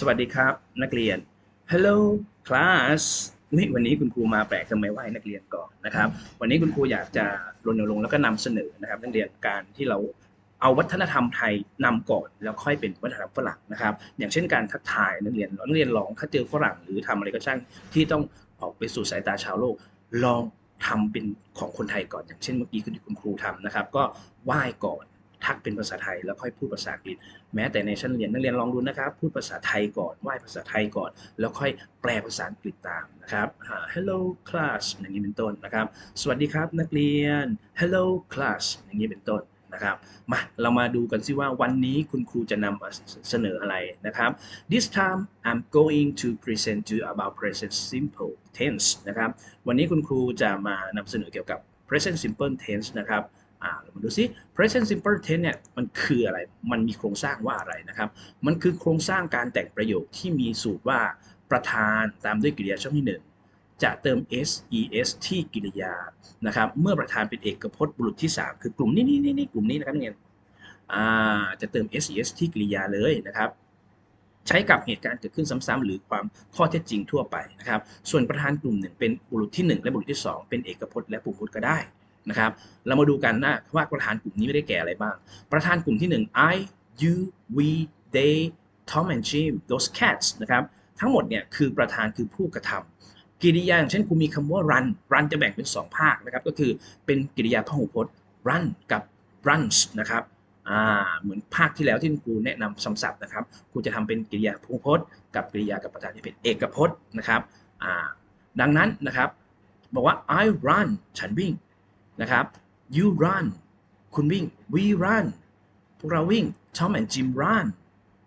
สวัสดีครับ นักเรียน Hello class อุ๊ยวันนี้คุณครูมาแปลกทำไมไหว้นักเรียนก่อนนะครับ วันนี้คุณครูอยากจะรณรงค์แล้วก็นำเสนอนะครับ นักเรียนการที่เราเอาวัฒนธรรมไทยนำก่อนแล้วค่อยเป็นวัฒนธรรมฝรั่งนะครับ อย่างเช่นการทักทายนักเรียนนักเรียนลองถ้าเจอฝรั่งหรือทำอะไรก็ช่างที่ต้องออกไปสู่สายตาชาวโลก ลองทำเป็นของคนไทยก่อน อย่างเช่นเมื่อกี้คุณครูทำนะครับ ก็ไหว้ก่อน ทักเป็นภาษาไทยแล้วค่อยพูดภาษาอังกฤษ แม้แต่ในชั้นเรียนนักเรียนลองดูนะครับ พูดภาษาไทยก่อนไหว้ภาษาไทยก่อน แล้วค่อยแปลภาษาอังกฤษตามนะครับ hello class อย่างนี้เป็นต้นนะครับ สวัสดีครับนักเรียน hello class อย่างนี้เป็นต้นนะครับมาเรามาดูกันซิว่าวันนี้คุณครูจะนำมาเสนออะไรนะครับ this time I'm going to present to you about present simple tense นะครับ วันนี้คุณครูจะมานำเสนอเกี่ยวกับ present simple tense นะครับ อ่าเรามาดูซิ present simple tense เนี่ยมันคืออะไร มันมีโครงสร้างว่าอะไรนะครับ มันคือโครงสร้างการแต่งประโยคที่มีสูตรว่าประธานตามด้วยกริยาช่องที่หนึ่งจะเติม s es ที่กริยานะครับ เมื่อประธานเป็นเอกพจน์บุรุษที่ 3 คือกลุ่มนี้นี่นี่นี่กลุ่มนี้นะครับเนี่ยจะเติม s es ที่กริยาเลยนะครับ ใช้กับเหตุการณ์เกิดขึ้นซ้ำๆหรือความข้อเท็จจริงทั่วไปนะครับ ส่วนประธานกลุ่มหนึ่งเป็นบุรุษที่ 1 และบุรุษที่ 2 เป็นเอกพจน์และปุ่มพจน์ก็ได้ นะครับ เรามาดูกันนะว่าประธานกลุ่มนี้ไม่ได้แก่อะไรบ้าง ประธานกลุ่มที่ 1 I you we they Tom and Jim those cats นะครับ ทั้งหมดเนี่ยคือประธานคือผู้กระทำกริยาอย่างเช่นครูมีคำว่า run run จะแบ่งเป็น 2 ภาคนะครับ ก็คือเป็นกริยาพหูพจน์ run กับ runs นะครับเหมือนภาคที่แล้วที่ครูแนะนำคำศัพท์นะครับครูจะทำเป็นกริยาพหูพจน์ กับกริยากับประธานที่เป็นเอกพจน์นะครับดังนั้นนะครับบอกว่า I run ฉันวิ่ง นะครับ you run คุณวิ่ง we run พวกเราวิ่ง Tom and Jim run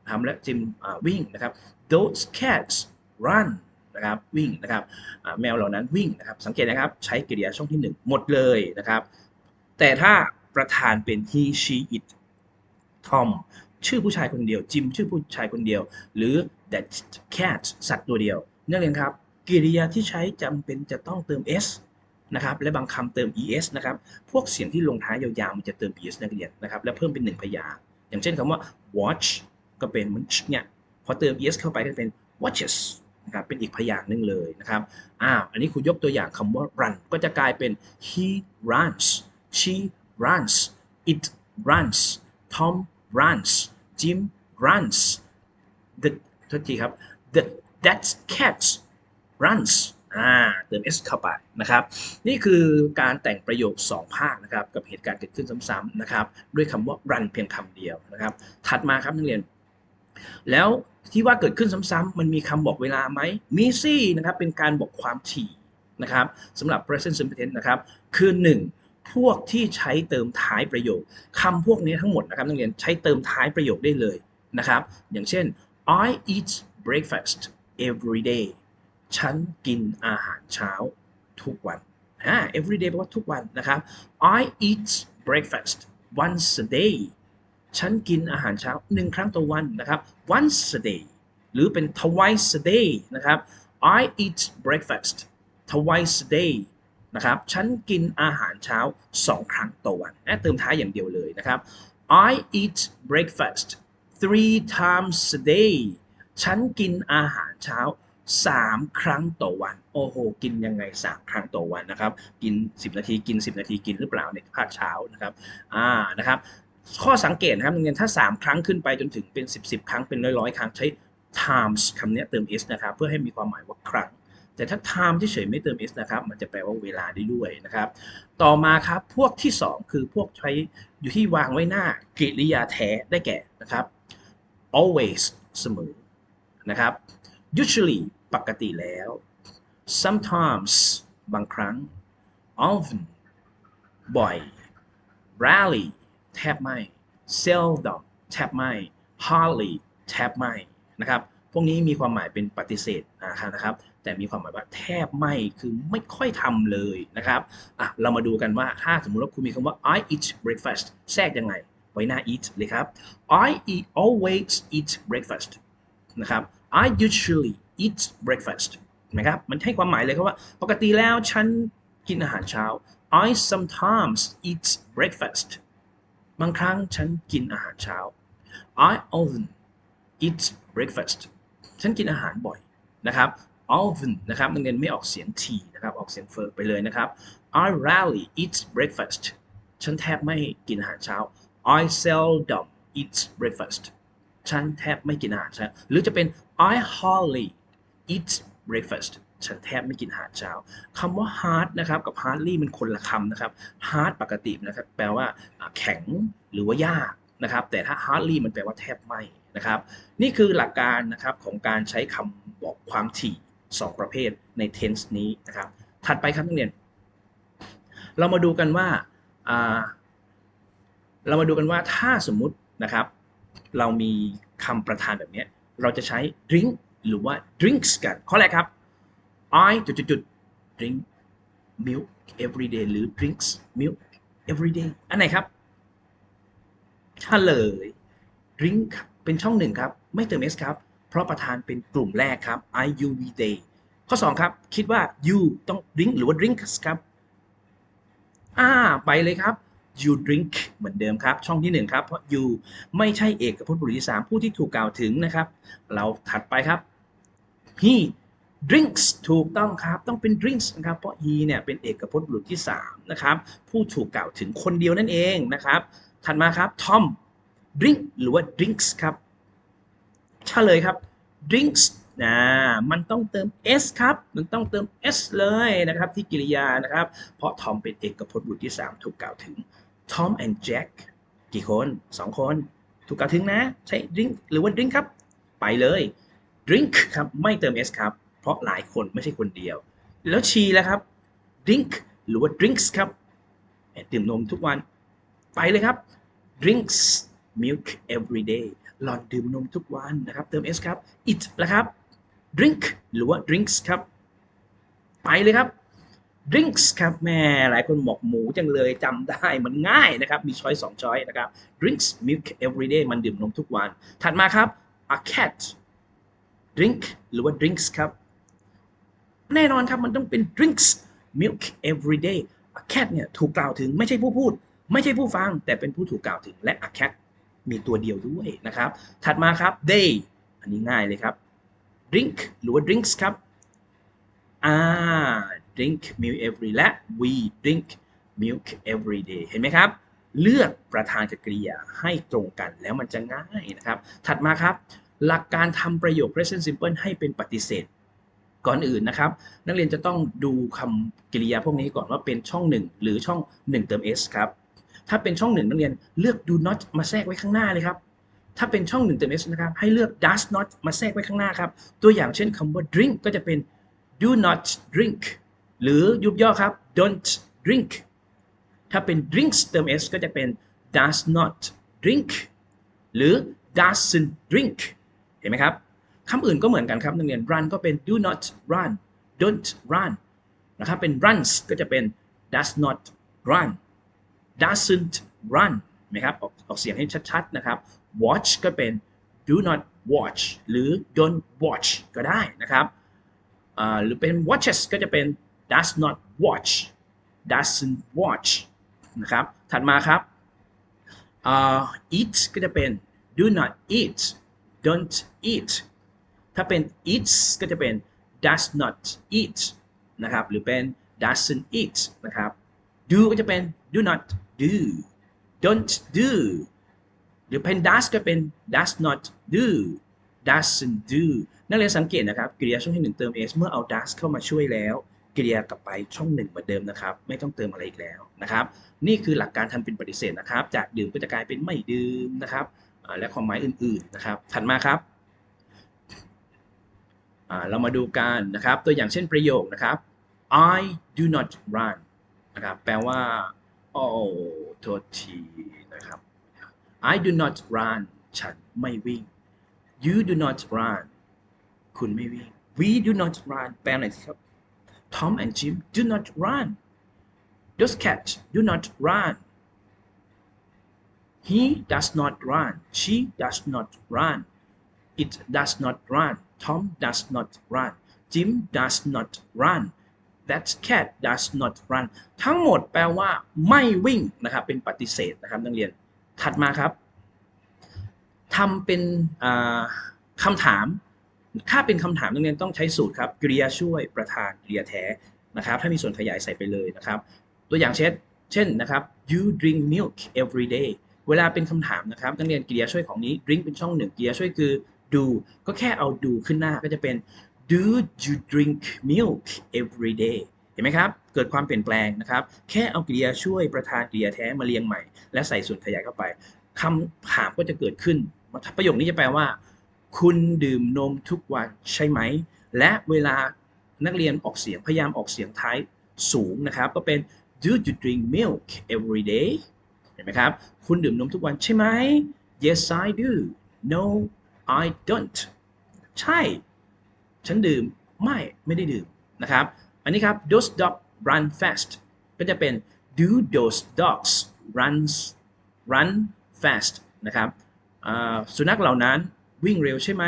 ทำและจิมวิ่งนะครับ those cats run นะครับวิ่งนะครับแมวเหล่านั้นวิ่งนะครับ สังเกตนะครับใช้กริยาช่องที่ 1 หมดเลยนะครับ แต่ถ้าประธานเป็น he she it Tom ชื่อผู้ชายคนเดียวจิมชื่อผู้ชายคนเดียว หรือ that cat สัตว์ตัวเดียว นักเรียนครับ กริยาที่ใช้จำเป็นจะต้องเติม s นะครับและบางคำเติม es นะครับพวกเสียงที่ลงท้ายยาวๆมันจะเติม es นักเรียนนะครับและเพิ่มเป็นหนึ่งพยางค์อย่างเช่นคำว่า watch ก็เป็นเหมือนเนี่ยพอเติม es เข้าไปก็เป็น watches นะครับเป็นอีกพยางค์หนึงเลยนะครับอ้าวอันนี้คุณยกตัวอย่างคำว่า run ก็จะกลายเป็น he runs she runs it runs Tom runs Jim runs the ทษทีครับ the that cat runs อ่าเติม s เข้าไปนะครับ นี่คือการแต่งประโยค 2 ภาคนะครับ กับเหตุการณ์เกิดขึ้นซ้ำๆนะครับ ด้วยคำว่า run เพียงคำเดียวนะครับ ถัดมาครับนักเรียน แล้วที่ว่าเกิดขึ้นซ้ำๆมันมีคำบอกเวลาไหมมีสินะครับ เป็นการบอกความถี่นะครับสำหรับ present simple tense นะครับ คือ 1 พวกที่ใช้เติมท้ายประโยคคำพวกนี้ทั้งหมดนะครับนักเรียนใช้เติมท้ายประโยคได้เลยนะครับ อย่างเช่น I eat breakfast every day ฉันกินอาหารเช้าทุกวันอ่า every day แปลว่าทุกวันนะครับ I eat breakfast once a day ฉันกินอาหารเช้าหนึ่งครั้งต่อวันนะครับ once a day หรือเป็น twice a day นะครับ I eat breakfast twice a day นะครับ ฉันกินอาหารเช้าสองครั้งต่อวันอะเติมท้ายอย่างเดียวเลยนะครับ I eat breakfast three times a day ฉันกินอาหารเช้า 3 ครั้งต่อวัน โอ้โห กินยังไง 3 ครั้งต่อวันนะครับ กิน 10 นาที กิน 10 นาที กินหรือเปล่าในภาคเช้านะครับ อ่า นะครับ ข้อสังเกตนะครับเรียนถ้า 3 ครั้งขึ้นไปจนถึงเป็น 10 10 ครั้งเป็นร้อยๆ ครั้งใช้ times คำนี้เติม s นะครับ เพื่อให้มีความหมายว่าครั้ง แต่ถ้า time เฉยไม่เติม s นะครับ มันจะแปลว่าเวลาได้ด้วยนะครับ ต่อมาครับ พวกที่ 2 คือพวกใช้อยู่ที่วางไว้หน้ากริยาแท้ได้แก่นะครับ always เสมอ นะครับ usually ปกติแล้ว sometimes บางครั้ง often บ่อย rarely แทบไม่ seldom แทบไม่ hardly แทบไม่นะครับ พวกนี้มีความหมายเป็นปฏิเสธนะครับ แต่มีความหมายว่าแทบไม่ คือไม่ค่อยทำเลยนะครับอะเรามาดูกันว่าถ้าสมมติว่าคุณมีคำว่า I eat breakfast แทรกยังไง ไว้หน้า eat เลยครับ I eat always eat breakfast นะครับ I usually eats breakfast นะครับมันให้ความหมายเลยครับว่า ปกติแล้วฉันกินอาหารเช้า I sometimes eat breakfast บางครั้งฉันกินอาหารเช้า I often eat breakfast ฉันกินอาหารบ่อยนะครับ often นะครับนักเรียนไม่ออกเสียง t นะครับ ออกเสียงเฟิร์ไปเลยนะครับ I rarely eat breakfast ฉันแทบไม่กินอาหารเช้า I seldom eat breakfast ฉันแทบไม่กินอาหารเช้า หรือจะเป็น I hardly eat breakfast ฉันแทบไม่กินอาหารเช้าคำว่า hard นะครับกับ hardly มันคนละคำนะครับ hard ปกตินะครับแปลว่าแข็งหรือว่ายากนะครับ แต่ถ้า hardly มันแปลว่าแทบไม่นะครับ นี่คือหลักการนะครับของการใช้คำบอกความถี่ 2 ประเภทใน tense นี้นะครับ ถัดไปครับนักเรียน เรามาดูกันว่าเรามาดูกันว่าถ้าสมมุตินะครับ เรามีคำประธานแบบนี้ เราจะใช้ drink หรือว่า drinks กัน ข้อแรกครับ I จุดจุดจุด drink milk every day หรือ drinks milk every day อันไหนครับเฉลย drink เป็นช่องหนึ่งครับ ไม่เติม s ครับ เพราะประธานเป็นกลุ่มแรกครับ I U V day ข้อ 2 ครับ คิดว่า you ต้อง drink หรือว่า drinks ครับ อ่า ไปเลยครับ you drink เหมือนเดิมครับ ช่องที่1ครับเพราะ you ไม่ใช่เอกพจน์บุรุษที่3ผู้ที่ถูกกล่าวถึงนะครับ เราถัดไปครับ he drinks ถูกต้องครับ ต้องเป็น drinks นะครับ เพราะ he เนี่ยเป็นเอกพจน์บุรุษที่3นะครับ ผู้ถูกกล่าวถึงคนเดียวนั่นเองนะครับ ถัดมาครับ Tom drink หรือว่า drinks ครับเฉลยครับ drinks นะมันต้องเติม s ครับ มันต้องเติม s เลยนะครับที่กริยานะครับ เพราะทอมเป็นเอกพจน์บุรุษที่ 3 ถูกกล่าวถึง Tom and Jack กี่คน2คน ถูกกล่าวถึงนะ ใช้ drink หรือว่า drink ครับ ไปเลย drink ครับ ไม่เติม s ครับ เพราะหลายคนไม่ใช่คนเดียว แล้วชีแล้วครับ drink หรือว่า drinks ครับดื่มนมทุกวัน ไปเลยครับ drinks milk every day หลอนดื่มนมทุกวันนะครับ เติม s ครับ it แล้วครับ drink หรือว่า drinks ครับ ไปเลยครับ drinks ครับแม่หลายคนบอกหมูจังเลยจำได้มันง่ายนะครับ มีช้อยสองช้อยนะครับ drinks milk every day มันดื่มนมทุกวัน ถัดมาครับ a cat drink หรือว่า drinks ครับ แน่นอนครับมันต้องเป็น drinks milk every day a cat เนี่ยถูกกล่าวถึงไม่ใช่ผู้พูด ไม่ใช่ผู้ฟัง แต่เป็นผู้ถูกกล่าวถึงและ a cat มีตัวเดียวด้วยนะครับ ถัดมาครับ they อันนี้ง่ายเลยครับ drink หรือว่า drinks ครับอ่า drink milk every และ we drink milk every day เห็นไหมครับ เลือกประธานกับกริยาให้ตรงกันแล้วมันจะง่ายนะครับ ถัดมาครับ หลักการทำประโยค present simple ให้เป็นปฏิเสธ ก่อนอื่นนะครับ นักเรียนจะต้องดูคำกริยาพวกนี้ก่อนว่าเป็นช่อง 1 หรือช่อง 1 เติม s ครับถ้าเป็นช่อง 1 นักเรียนเลือก do not มาแทรกไว้ข้างหน้าเลยครับถ้าเป็นช่อง1เติม s นะครับ ให้เลือก does not มาแทรกไว้ข้างหน้าครับ ตัวอย่างเช่นคำว่า drink ก็จะเป็น do not drink หรือยุบย่อครับ don't drink ถ้าเป็น drinks เติม s ก็จะเป็น does not drink หรือ doesn't drink เห็นไหมครับคำอื่นก็เหมือนกันครับนักเรียน run ก็เป็น do not run don't run นะครับเป็น runs ก็จะเป็น does not run doesn't run ไหมครับออกออกเสียงให้ชัดๆนะครับ watch ก็เป็น do not watch หรือ don't watch ก็ได้นะครับหรือเป็น watches ก็จะเป็น does not watch doesn't watch นะครับ ถัดมาครับอ่า eat ก็จะเป็น do not eat don't eat ถ้าเป็น eats ก็จะเป็น does not eat นะครับ หรือเป็น doesn't eat นะครับ do ก็จะเป็น do not do don't do หรือเป็น does ก็เป็น does not do doesn't do นักเรียนสังเกตนะครับกริยาช่องที่หนึ่งเติม s เมื่อเอา does เข้ามาช่วยแล้ว กริยากลับไปช่องหนึ่งเหมือนเดิมนะครับ ไม่ต้องเติมอะไรอีกแล้วนะครับ นี่คือหลักการทำเป็นปฏิเสธนะครับ จากดื่มก็จะกลายเป็นไม่ดื่มนะครับและความหมายอื่นๆนะครับ ถัดมาครับเรามาดูกันนะครับ ตัวอย่างเช่นประโยคนะครับ I do not run นะครับ แปลว่าโอ้โทษทีนะครับ I do not run ฉันไม่วิ่ง You do not run คุณไม่วิ่ง We do not run แปลหน่อยสิครับ Tom and Jim do not run Those cats do not run He does not run She does not run It does not run Tom does not run Jim does not run That cat does not run ทั้งหมดแปลว่าไม่วิ่งนะครับ เป็นปฏิเสธนะครับนักเรียน ถัดมาครับทำเป็นคำถาม ถ้าเป็นคำถามนักเรียนต้องใช้สูตรครับกริยาช่วยประธานกริยาแท้นะครับ ถ้ามีส่วนขยายใส่ไปเลยนะครับ ตัวอย่างเช่น เช่นนะครับ you drink milk every day เวลาเป็นคำถามนะครับนักเรียนกริยาช่วยของนี้ drink เป็นช่องหนึ่งกริยาช่วยคือ do ก็แค่เอา do ขึ้นหน้าก็จะเป็น do you drink milk every day เห็นไหมครับ เกิดความเปลี่ยนแปลงนะครับ แค่เอากริยาช่วยประธานกริยาแท้มาเรียงใหม่ และใส่ส่วนขยายเข้าไปคำถามก็จะเกิดขึ้น ประโยคนี้จะแปลว่า คุณดื่มนมทุกวันใช่ไหม และเวลานักเรียนออกเสียงพยายามออกเสียงท้ายสูงนะครับ ก็เป็น do you drink milk every day เห็นไหมครับ คุณดื่มนมทุกวันใช่ไหม yes I do no I don't ใช่ ฉันดื่ม ไม่ ไม่ได้ดื่มนะครับ อันนี้ครับ those dogs run fast ก็จะเป็น do those dogs runs run fast นะครับสุนัขเหล่านั้น วิ่งเร็วใช่ไหม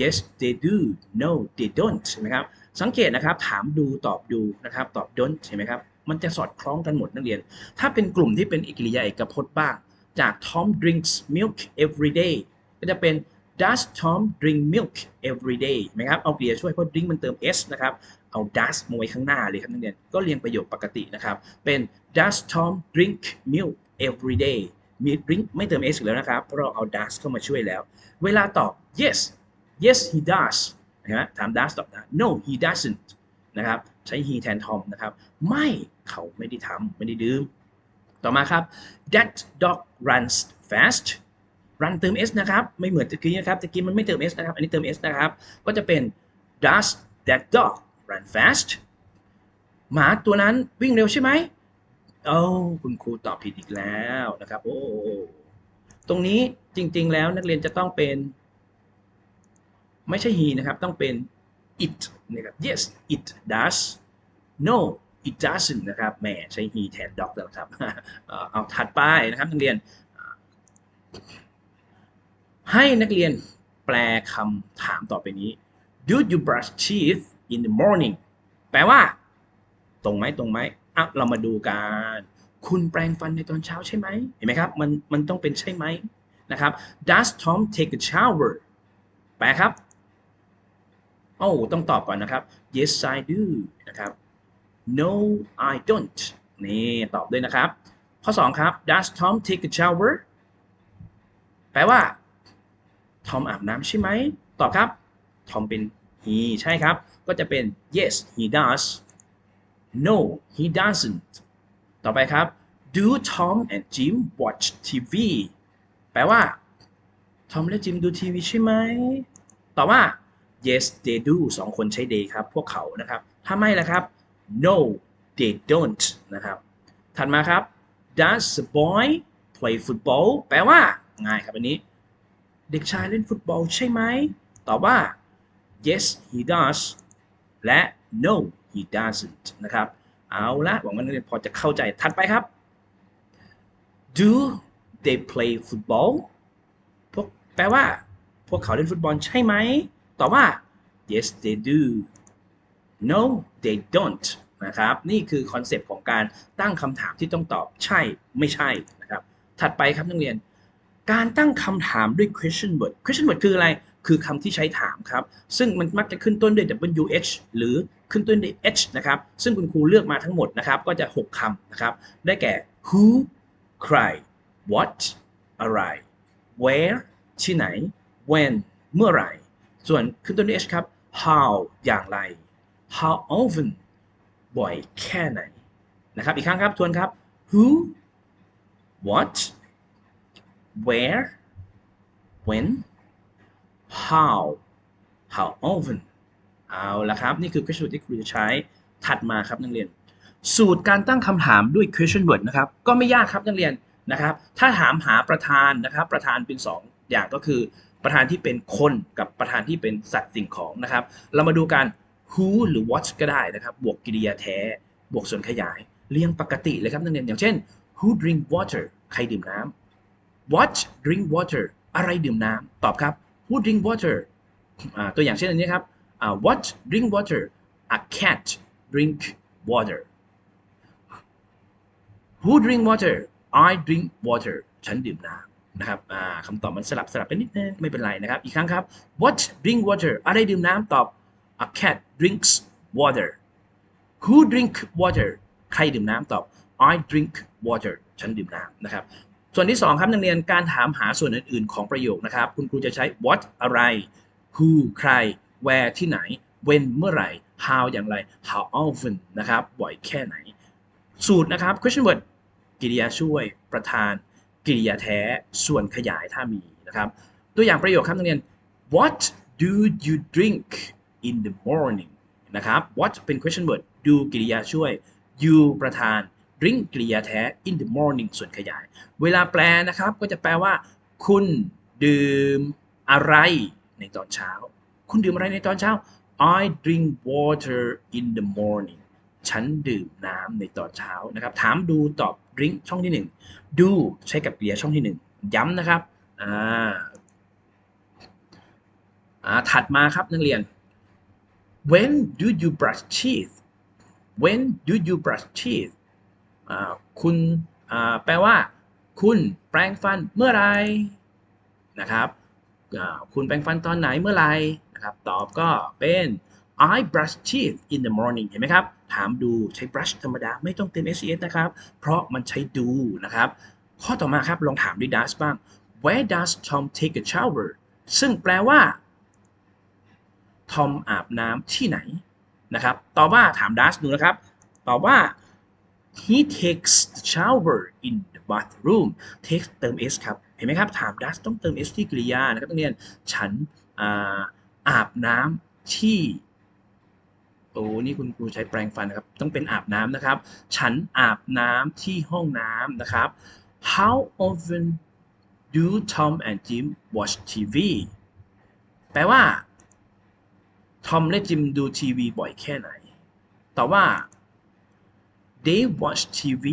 yes they do no they don't ใช่ไหมครับ สังเกตนะครับถามดูตอบดูนะครับตอบ don't ใช่ไหมครับ มันจะสอดคล้องกันหมดนักเรียน ถ้าเป็นกลุ่มที่เป็นอีกริยาเอกพจน์บ้าง จาก Tom drinks milk every day ก็จะเป็น does Tom drink milk every day ไหมครับ เอากริยช่วยเพราะ drink มันเติม s นะครับ เอา does มาไว้ข้างหน้าเลยครับนักเรียน ก็เรียงประโยคปกตินะครับ เป็น does Tom drink milk every day มี drink ไม่เติม s อีกแล้วนะครับ เพราะเราเอา does เข้ามาช่วยแล้ว เวลาตอบ yes yes he does นะฮะถาม does ตอบได้ no he doesn't นะครับ ใช้ he แทน Tom นะครับ ไม่เขาไม่ได้ทำไม่ได้ดื่ม ต่อมาครับ that dog runs fast run เติม s นะครับ ไม่เหมือนตะกี้นะครับตะกี้มันไม่เติม s นะครับ อันนี้เติม s นะครับ ก็จะเป็น does that dog run fast หมาตัวนั้นวิ่งเร็วใช่ไหม โอ้คุณครูตอบผิดอีกแล้วนะครับ โอ้ตรงนี้จริง ๆ แล้วนักเรียนจะต้องเป็น ไม่ใช่ he นะครับ ต้องเป็น it นะครับ yes it does no it doesn't นะครับแหมใช้ he แทน dog แล้วครับเอ่อเอาถัดไปนะครับนักเรียน ให้นักเรียนแปลคำถามต่อไปนี้ Do you brush teeth in the morning แปลว่า ตรงไหมตรงไหม อะเรามาดูกัน คุณแปรงฟันในตอนเช้าใช่ไหมเห็นไหมครับ มันมันต้องเป็นใช่ไหมนะครับ Does Tom take a shower แปลครับโอ้ต้องตอบก่อนนะครับ Yes I do นะครับ No I don't นี่ตอบด้วยนะครับ ข้อ 2 ครับ Does Tom take a shower แปลว่า ทอมอาบน้ำใช่ไหม ตอบครับ ทอมเป็น he ใช่ครับ ก็จะเป็น yes he does no he doesn't ต่อไปครับ do Tom and Jim watch TV แปลว่า ทอมและจิมดูทีวีใช่ไหมตอบว่า yes they do สองคนใช้ they ครับ พวกเขานะครับ ถ้าไม่ล่ะครับ no they don't นะครับ ถัดมาครับ does the boy play football แปลว่า ง่ายครับอันนี้ เด็กชายเล่นฟุตบอลใช่ไหมตอบว่า yes he does และ no he doesn't นะครับ เอาละหวังว่านักเรียนพอจะเข้าใจถัดไปครับ do they play football พวกแปลว่า พวกเขาเล่นฟุตบอลใช่ไหมตอบว่า yes they do no they don't นะครับ นี่คือคอนเซปต์ของการตั้งคำถามที่ต้องตอบใช่ไม่ใช่นะครับ ถัดไปครับนักเรียน การตั้งคำถามด้วย question word question word คืออะไร คือคำที่ใช้ถามครับ ซึ่งมันมักจะขึ้นต้นด้วย wh หรือขึ้นต้นด้วย h นะครับ ซึ่งคุณครูเลือกมาทั้งหมดนะครับ ก็จะ 6คำนะครับ ได้แก่ who ใคร what อะไร where ที่ไหน when เมื่อไหร่ ส่วนขึ้นต้นด้วย h ครับ how อย่างไร how often บ่อยแค่ไหนนะครับ อีกครั้งครับ ทวนครับ who what where when how how often เอาละครับ นี่คือ question word ที่ครูจะใช้ถัดมาครับนักเรียน สูตรการตั้งคำถามด้วย question word นะครับ ก็ไม่ยากครับนักเรียนนะครับ ถ้าถามหาประธานนะครับ ประธานเป็น 2 อย่างก็คือ ประธานที่เป็นคนกับประธานที่เป็นสัตว์สิ่งของนะครับ เรามาดูกัน who หรือ what ก็ได้นะครับ บวกกริยาแท้ บวกส่วนขยาย เรียงปกติเลยครับนักเรียน อย่างเช่น who drink water ใครดื่มน้ำ what drink water อะไรดื่มน้ำตอบครับ who drink water อ่าตัวอย่างเช่นอันนี้ครับ what drink water a cat drink water who drink water I drink water ฉันดื่มน้ำนะครับอ่าคำตอบมันสลับสลับไปนิดนึงไม่เป็นไรนะครับ อีกครั้งครับ what drink water อะไรดื่มน้ำตอบ a cat drinks water who drink water ใครดื่มน้ำตอบ I drink water ฉันดื่มน้ำนะครับ ส่วนที่ 2 ครับนักเรียนการถามหาส่วนอื่น ๆ ของประโยคนะครับ คุณครูจะใช้ what อะไร who ใคร where ที่ไหน when เมื่อไหร่ how อย่างไร how often นะครับ บ่อยแค่ไหน สูตรนะครับ question word กริยาช่วย ประธานกริยาแท้ ส่วนขยายถ้ามีนะครับ ตัวอย่างประโยคครับนักเรียน what do you drink in the morning นะครับ what เป็น question word do กริยาช่วย you ประธาน drink กริยาแท้ in the morning ส่วนขยาย เวลาแปลนะครับก็จะแปลว่า คุณดื่มอะไรในตอนเช้า คุณดื่มอะไรในตอนเช้า I drink water in the morning ฉันดื่มน้ำในตอนเช้านะครับ ถามดูตอบ drink ช่องที่หนึ่ง do ใช้กับกริยาช่องที่หนึ่งย้ำนะครับอ่าอ่าถัดมาครับนักเรียน when do you brush teeth when do you brush teeth คุณแปลว่า คุณแปรงฟันเมื่อไหรนะครับคุณแปรงฟันตอนไหนเมื่อไหรนะครับ ตอบก็เป็น I brush teeth in the morning เห็นไหมครับ ถามดูใช้ brush ธรรมดาไม่ต้องเติม ses นะครับ เพราะมันใช้ do นะครับ ข้อต่อมาครับ ลองถามด้วย does บ้าง Where does Tom take a shower ซึ่งแปลว่า ทอมอาบน้ำที่ไหนนะครับ ตอบว่าถาม does ดูนะครับ ตอบว่า he takes the shower in the bathroom takes เติม s ครับ เห็นไหมครับ ถาม does ต้องเติม s ที่กริยานะครับนักเรียน ฉันอาบน้ำที่โอ้นี่คุณครูใช้แปรงฟันนะครับ ต้องเป็นอาบน้ำนะครับ ฉันอาบน้ำที่ห้องน้ำนะครับ How often do Tom and Jim watch TV แปลว่า ทอมและจิมดูทีวีบ่อยแค่ไหนตอว่า they watch TV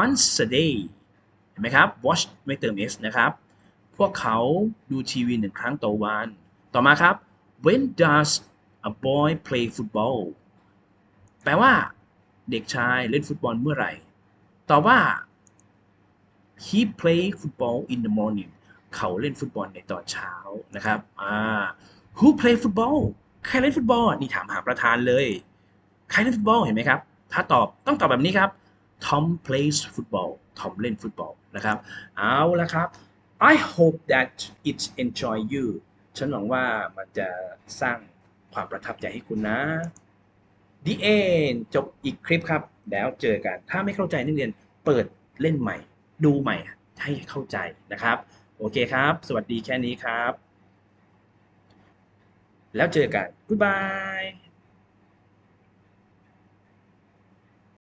once a day เห็นไหมครับ watch ไม่เติม s นะครับ พวกเขาดูทีวีหนึ่งครั้งต่อวัน ต่อมาครับ when does a boy play football แปลว่า เด็กชายเล่นฟุตบอลเมื่อไหร่ตอบว่า he play football in the morning เขาเล่นฟุตบอลในตอนเช้านะครับอ่า who play football ใครเล่นฟุตบอล นี่ถามหาประธานเลย ใครเล่นฟุตบอลเห็นไหมครับ ถ้าตอบต้องตอบแบบนี้ครับ Tom plays football Tom เล่นฟุตบอลนะครับ เอาละครับ I hope that it enjoy you ฉันหวังว่ามันจะสร้างความประทับใจให้คุณนะ The end จบอีกคลิปครับ แล้วเจอกัน ถ้าไม่เข้าใจนักเรียนเปิดเล่นใหม่ ดูใหม่ให้เข้าใจนะครับ โอเคครับ สวัสดีแค่นี้ครับ แล้วเจอกัน Goodbye